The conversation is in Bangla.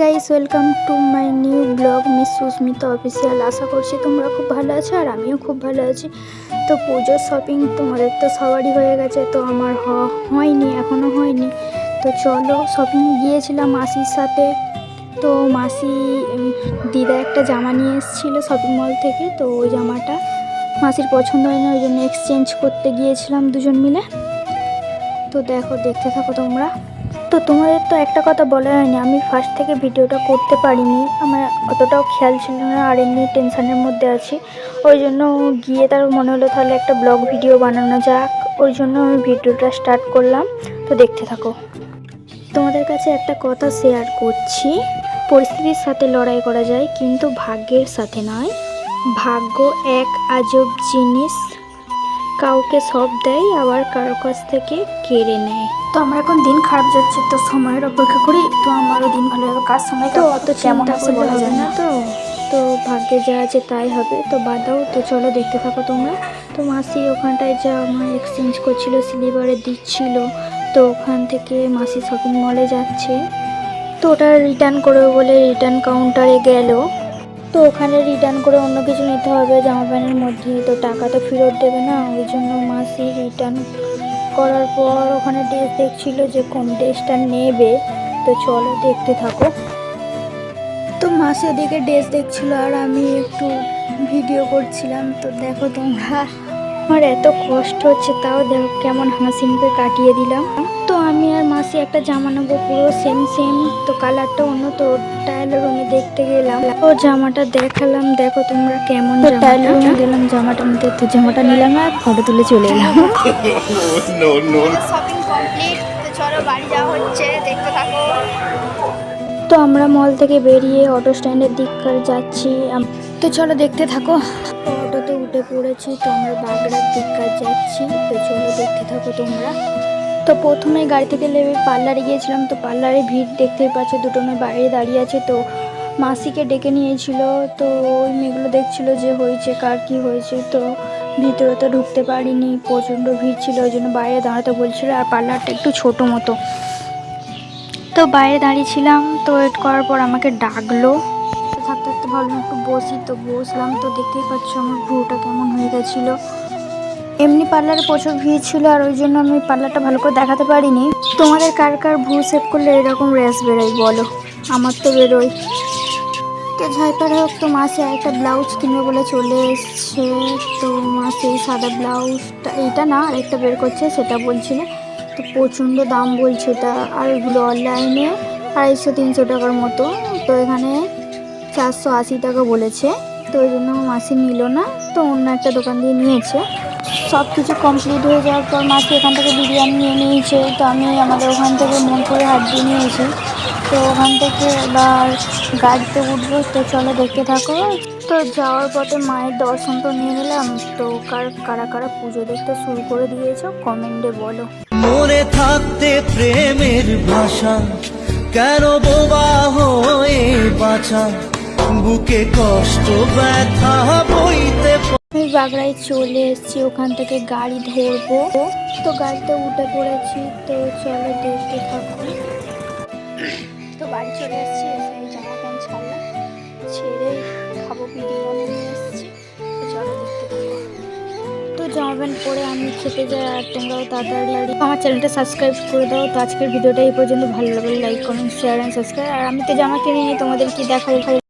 Guys welcome to my new blog miss Sushmita official আশা করছি তোমরা খুব ভালো আছো আর আমিও খুব ভালো আছি। তো পুজোর শপিং তোমাদের তো সবারই হয়ে গেছে, তো আমার হয়নি এখনও হয়নি। তো চলো শপিং গিয়েছিলাম মাসির সাথে। তো মাসি দিদা একটা জামা নিয়ে এসেছিল শপিং মল থেকে, তো ওই জামাটা মাসির পছন্দ হয় না ওই জন্য এক্সচেঞ্জ করতে গিয়েছিলাম দুজন মিলে। তো দেখো, দেখতে থাকো তোমরা। তো তোমাদের তো একটা কথা বলা হয়নি। আমি ফার্স্ট থেকে ভিডিওটা করতে পারিনি। আমার অতটাও খেয়াল ছিল না, আর এমনি টেনশানের মধ্যে আছি। ওই জন্য গিয়ে তার মনে হলো তাহলে একটা ব্লগ ভিডিও বানানো যাক। ওই জন্য আমি ভিডিওটা স্টার্ট করলাম। তো দেখতে থাকো। তোমাদের কাছে একটা কথা শেয়ার করছি। পরিস্থিতির সাথে লড়াই করা যায়, কিন্তু ভাগ্যের সাথে নয়। ভাগ্য এক আজব জিনিস। কাউকে সব দেয় আবার কারও কাছ থেকে কেড়ে নেয়। তো আমার এখন দিন খারাপ যাচ্ছে তো সময়ের অপেক্ষা করি তো আমারও দিন ভালো যাবে কার সময় তো অত কেমন আছে বলা হবে যায় না না। তো। তো ভাগ্যে যা আছে তাই হবে তো বাদাও তো চলো দেখতে থাকো তোমরা। তো মাসি ওখানটায় যা আমার এক্সচেঞ্জ করছিল স্লিপারে দিচ্ছিল তো ওখান থেকে মাসি শপিং মলে যাচ্ছে। তো ওটা রিটার্ন করবে বলে রিটার্ন কাউন্টারে গেল। তো ওখানে রিটার্ন করে অন্য কিছু নিতে হবে, জামা প্যান্টের মধ্যে। তো টাকা তো ফেরত দেবে না, ওই জন্য মাসি রিটার্ন করার পর ওখানে ড্রেস দেখছিল যে কোন ড্রেসটা নেবে। তো চলো দেখতে থাকো। তো মাসি ওদিকে ড্রেস দেখছিল আর আমি একটু ভিডিও করছিলাম। তো দেখো তোমরা, আমার এত কষ্ট হচ্ছে, তাও দেখো কেমন হাসি কাটিয়ে দিলাম। তো আমি আর মাসি একটা জামা নেব পুরো সেম সেম তো কালারটা অন্য তো টাইলার রুমে দেখতে গেলাম। ও জামাটা দেখালাম দেখো তোমরা কেমন টাইলার রুমে গেলাম জামাটা নিতে তো জামাটা নিলাম আর ফটো তুলে চলে এলাম. শপিং কমপ্লিট তো চলো বাড়ি যাওয়া হচ্ছে দেখতে থাকো। তো আমরা মল থেকে বেরিয়ে অটো স্ট্যান্ডের দিককার যাচ্ছি। তো চলো দেখতে থাকো। তো অটোতে উঠে পড়েছি তো আমরা বাগড়ার দিককার যাচ্ছি। তো চলো দেখতে থাকো তোমরা। তো প্রথমে গাড়ি থেকে নেমে পার্লারে গিয়েছিলাম, তো পার্লারে ভিড় দেখতেই পাচ্ছ, দুটো মেয়ে বাইরে দাঁড়িয়ে আছে, তো মাসিকে ডেকে নিয়েছিল, তো ওই মেয়েগুলো দেখছিল যে হয়েছে, কার কি হয়েছে, তো ভিতরে তো ঢুকতে পারিনি, প্রচণ্ড ভিড় ছিল, ওই জন্য বাইরে দাঁড়াতে বলছিল, আর পার্লারটা একটু ছোটো মতো। তো বাইরে দাঁড়িয়েছিলাম, তো ওয়েট করার পর আমাকে ডাকলো। থাকতে থাকতে ভাবলাম একটু বসি, তো বসলাম, তো দেখতেই পাচ্ছ আমার ভ্রুটা কেমন হয়ে গেছিল। এমনি পার্লারে প্রচুর ভিড় ছিল আর ওই জন্য আমি পার্লারটা ভালো করে দেখাতে পারিনি। তোমাদের কার কার ভ্রু সেভ করলে এরকম রেস বেরোয় বলো? আমার তো বেরোয়। তো ঝাইপার হোক, তো মাসে একটা ব্লাউজ কিনবে বলে চলে এসছে। তো মাসে সাদা ব্লাউজটা, এইটা না আরেকটা বের করছে, সেটা বলছিল তো প্রচণ্ড দাম বলছে এটা, আর এগুলো অনলাইনে আড়াইশো, তিনশো টাকার মতো। তো এখানে চারশো আশি টাকা বলেছে। তো ওই জন্য মাসি নিল না, তো অন্য একটা দোকান দিয়ে নিয়েছে। সব কিছু কমপ্লিট হয়ে যাওয়ার পর মাসি এখান থেকে বিরিয়ানি নিয়ে নিয়েছে। তো আমি আমাদের ওখান থেকে মন করে হাত দিয়ে নিয়েছি। তো ওখান থেকে এবার গাড়িতে উঠবো। তো চলো দেখতে থাকো। তো যাওয়ার পথে মায়ের দর্শন তো নিয়ে নিলাম তো কার, কারা কারা পুজো দেখতে শুরু করে দিয়েছ? কমেন্টে বলো। মনে থাকতে প্রেমের ভাষা, কেন বোবা হয়ে বাঁচা? বুকে কষ্ট, ব্যথা বইতে আমি বাগড়ায় চলে এসেছি, ওখান থেকে গাড়ি ধরবো। তো গাড়িতে উঠে পড়েছি, তো চলো দেখতে থাকো। তো বাড়ি চলে এসেছি তো জামা প্যান্ট পরে আমি খেতে যাই, আর তোমরাও তাড়াতাড়ি আমার চ্যানেলটা সাবস্ক্রাইব করে দাও। তো আজকের ভিডিওটা এই পর্যন্ত, ভালো লাগলে like comment share and subscribe আর আমি তো জামা কিনে নিই, তোমাদের কি দেখাবো